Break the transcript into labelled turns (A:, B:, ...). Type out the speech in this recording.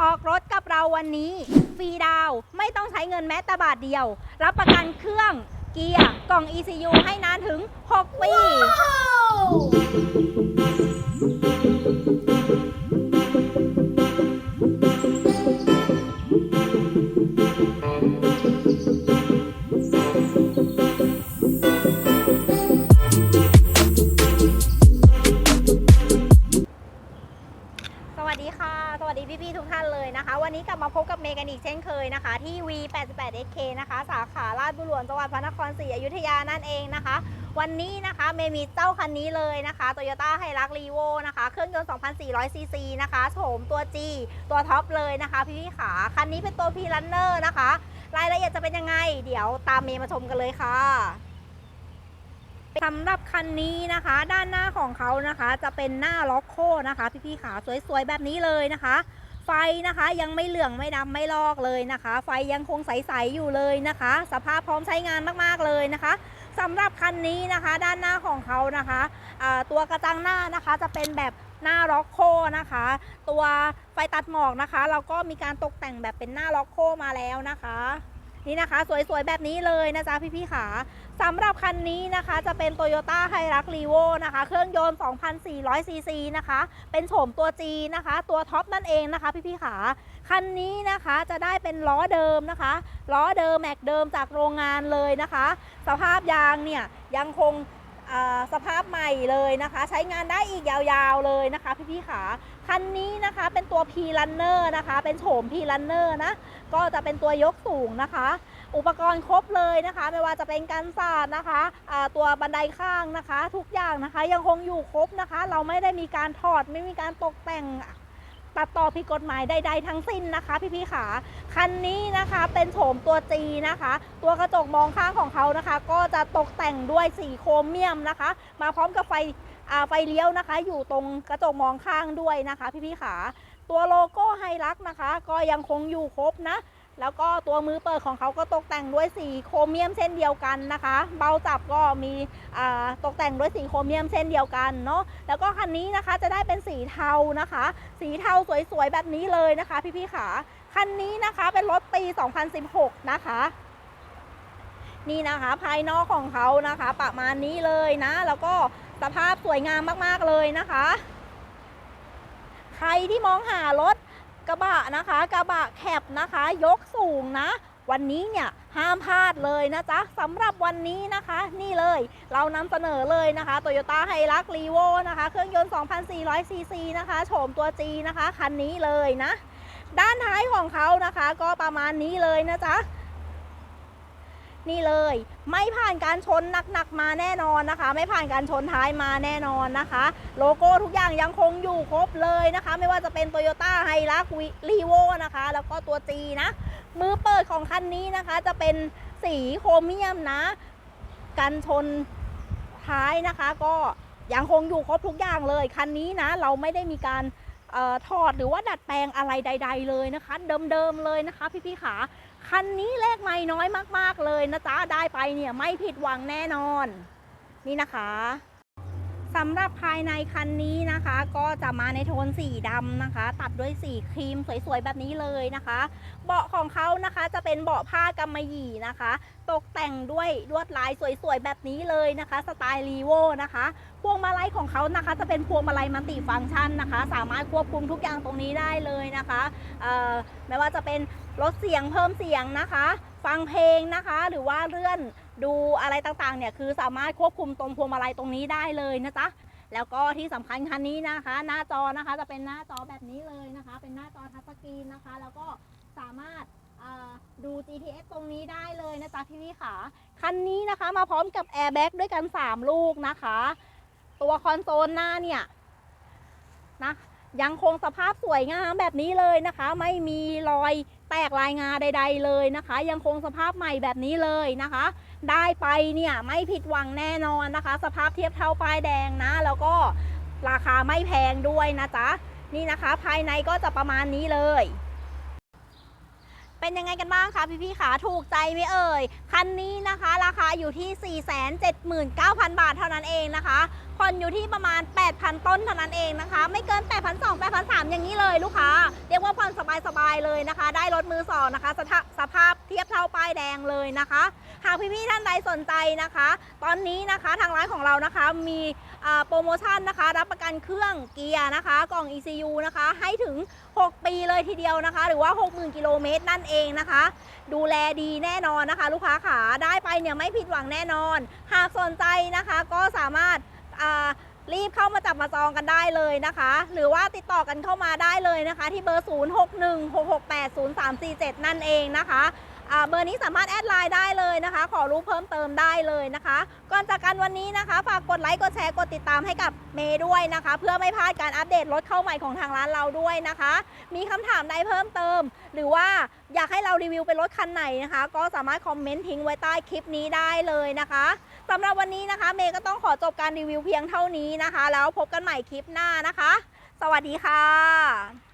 A: ออกรถกับเราวันนี้ ฟรีดาวไม่ต้องใช้เงินแม้แต่บาทเดียว รับประกันเครื่องเกียร์กล่อง ECU ให้นานถึง 6 ปี 88XK นะคะ สาขาลาดบุรวนจังหวัดพระนครศรีอยุธยานั่นเองนะคะ วันนี้นะคะเมมีเจ้าคันนี้เลยนะคะ Toyota h i l u x r e v o นะคะ เครื่องยนต์2,400 ซีซีนะคะโฉมตัว G ตัวท็อปเลยนะคะพี่พี่ขา คันนี้เป็นตัว P Runner นะคะ รายละเอียดจะเป็นยังไง เดี๋ยวตามเมมาชมกันเลยค่ะสำหรับคันนี้นะคะ ด้านหน้าของเขานะคะ จะเป็นหน้าล็อกโคนะคะ พี่ๆขาสวยๆแบบนี้เลยนะคะ ไฟนะคะ ยังไม่เหลืองไม่ดำไม่ลอกเลยนะคะ ไฟยังคงใสๆอยู่เลยนะคะ สภาพพร้อมใช้งานมากๆเลยนะคะสำหรับคันนี้นะคะ ด้านหน้าของเขานะคะตัวกระจังหน้านะคะจะเป็นแบบหน้าล็อกโคนะคะ ตัวไฟตัดหมอกนะคะ เราก็มีการตกแต่งแบบเป็นหน้าล็อกโคมาแล้วนะคะ นี่นะคะ สวยๆ แบบนี้เลยนะจ๊ะพี่ๆขาสำหรับคันนี้นะคะจะเป็น Toyota h i r u x r e v o นะคะ เครื่องยนต์ 2,400 ซีซีนะคะ เป็นโฉมตัวจีนะคะ ตัวท็อปนั่นเองนะคะพี่ๆขาคันนี้นะคะจะได้เป็นล้อเดิมนะคะ ล้อเดิมแม็กเดิมจากโรงงานเลยนะคะ สภาพยางเนี่ยยังคง สภาพใหม่เลยนะคะ ใช้งานได้อีกยาวๆเลยนะคะ พี่ๆขาคันนี้นะคะเป็นตัว P Runner นะคะ เป็นโฉม P Runner นะก็จะเป็นตัวยกสูงนะคะ อุปกรณ์ครบเลยนะคะ ไม่ว่าจะเป็นกันศาสตร์นะคะตัวบันไดข้างนะคะ ทุกอย่างนะคะยังคงอยู่ครบนะคะ เราไม่ได้มีการถอดไม่มีการตกแต่ง ตัดต่อผิดกฎหมายใดๆทั้งสิ้นนะคะ พี่ๆขาคันนี้นะคะเป็นโฉมตัว G นะคะ ตัวกระจกมองข้างของเขานะคะ ก็จะตกแต่งด้วยสีโครเมียมนะคะ มาพร้อมกับไฟอ่าไฟเลี้ยวนะคะ อยู่ตรงกระจกมองข้างด้วยนะคะ พี่ๆขาตัวโลโก้ไฮรักนะคะ ก็ยังคงอยู่ครบนะ แล้วก็ตัวมือเปิดของเขาก็ตกแต่งด้วยสีโครเมียมเช่นเดียวกันนะคะ เบาจับก็มีตกแต่งด้วยสีโครเมียมเช่นเดียวกันเนาะแล้วก็คันนี้นะคะจะได้เป็นสีเทานะคะ สีเทาสวยๆแบบนี้เลยนะคะ พี่ๆขาคันนี้นะคะเป็นรถปี 2016 นะคะนี่นะคะภายนอกของเขานะคะ ประมาณนี้เลยนะ แล้วก็สภาพสวยงามมากๆเลยนะคะ ใครที่มองหารถ กระบะนะคะ กระบะแคบนะคะ ยกสูงนะ วันนี้เนี่ยห้ามพลาดเลยนะจ๊ะสำหรับวันนี้นะคะ นี่เลยเรานำเสนอเลยนะคะ Toyota h i l u x r e v o นะคะ เครื่องยนต์ 2,400 ซีซีนะคะ โฉมตัว G นะคะ คันนี้เลยนะ ด้านท้ายของเขานะคะ ก็ประมาณนี้เลยนะจ๊ะ นี่เลย ไม่ผ่านการชนหนักๆมาแน่นอนนะคะ ไม่ผ่านการชนท้ายมาแน่นอนนะคะ โลโก้ทุกอย่างยังคงอยู่ครบเลยนะคะ ไม่ว่าจะเป็น Toyota h i l u x r e v o นะคะ แล้วก็ตัว G นะมือเปิดของคันนี้นะคะ จะเป็นสีโครเมียมนะ กันชนท้ายนะคะก็ยังคงอยู่ครบทุกอย่างเลยคันนี้นะ เราไม่ได้มีการออถอดหรือว่าดัดแปลงอะไรใด ๆ เลยนะคะ เดิมๆเลยนะคะ พี่ๆขา คันนี้เลขไม่น้อยมาก ๆ เลยนะจ๊ะ ได้ไปเนี่ยไม่ผิดหวังแน่นอน นี่นะคะสำหรับภายในคันนี้นะคะ ก็จะมาในโทนสีดำนะคะ ตัดด้วยสีครีมสวยๆ แบบนี้เลยนะคะ เบาะของเขานะคะจะเป็นเบาะผ้ากำมะหยี่นะคะ ตกแต่งด้วยลวดลายสวยๆ แบบนี้เลยนะคะ สไตล์รีโวนะคะ พวงมาลัยของเขานะคะ จะเป็นพวงมาลัยมัลติฟังก์ชันนะคะ สามารถควบคุมทุกอย่างตรงนี้ได้เลยนะคะไม่ว่าจะเป็น ลดเสียงเพิ่มเสียงนะคะ ฟังเพลงนะคะ หรือว่าเลื่อนดูอะไรต่างๆเนี่ยคือสามารถควบคุมตรงพวงมาลัยตรงนี้ได้เลยนะจ๊ะแล้วก็ที่สำคัญคันนี้นะคะ หน้าจอนะคะจะเป็นหน้าจอแบบนี้เลยนะคะ เป็นหน้าจอทัชสกรีนนะคะ แล้วก็สามารถดู GPS ตรงนี้ได้เลยนะจ๊ะพี่พี่ขาคันนี้นะคะมาพร้อมกับแอร์แบ็กด้วยกัน 3 ลูกนะคะ ตัวคอนโซลหน้าเนี่ยนะ ยังคงสภาพสวยงามแบบนี้เลยนะคะ ไม่มีรอยแตกลายงาใด ๆ เลยนะคะ ยังคงสภาพใหม่แบบนี้เลยนะคะ ได้ไปเนี่ยไม่ผิดหวังแน่นอนนะคะ สภาพเทียบเท่าป้ายแดงนะ แล้วก็ราคาไม่แพงด้วยนะจ๊ะนี่นะคะ ภายในก็จะประมาณนี้เลย เป็นยังไงกันบ้างคะพี่ๆขาถูกใจไหมเอ่ย คันนี้นะคะราคาอยู่ที่ 479,000 บาทเท่านั้นเองนะคะผ่อนอยู่ที่ประมาณ 8,000 ต้นเท่านั้นเองนะคะ ไม่เกิน 8,200 8,300 อย่างนี้เลยลูกค้า เรียกว่าผ่อนสบายๆเลยนะคะ ได้รถมือสองนะคะสภาพสภาพเทียบเท่าป้ายแดงเลยนะคะ หากพี่ๆท่านใดสนใจนะคะ ตอนนี้นะคะทางร้านของเรานะคะมี โปรโมชั่นนะคะ รับประกันเครื่องเกียร์นะคะ กล่อง ECU นะคะ ให้ถึง 6 ปีเลยทีเดียวนะคะ หรือว่า 60,000 กิโลเมตรนั่นเองนะคะ ดูแลดีแน่นอนนะคะ ลูกค้าขาได้ไปเนี่ยไม่ผิดหวังแน่นอน หากสนใจนะคะ ก็สามารถรีบเข้ามาจับมาจองกันได้เลยนะคะ หรือว่าติดต่อกันเข้ามาได้เลยนะคะ ที่เบอร์ 0616680347 นั่นเองนะคะ เบอร์นี้สามารถแอดไลน์ได้เลยนะคะ ขอรู้เพิ่มเติมได้เลยนะคะ ก่อนจากกันวันนี้นะคะ ฝากกดไลค์กดแชร์กดติดตามให้กับเมย์ด้วยนะคะ เพื่อไม่พลาดการอัปเดตรถเข้าใหม่ของทางร้านเราด้วยนะคะ มีคำถามใดเพิ่มเติม หรือว่าอยากให้เรารีวิวเป็นรถคันไหนนะคะ ก็สามารถคอมเมนต์ทิ้งไว้ใต้คลิปนี้ได้เลยนะคะสำหรับวันนี้นะคะ เมย์ก็ต้องขอจบการรีวิวเพียงเท่านี้นะคะ แล้วพบกันใหม่คลิปหน้านะคะ สวัสดีค่ะ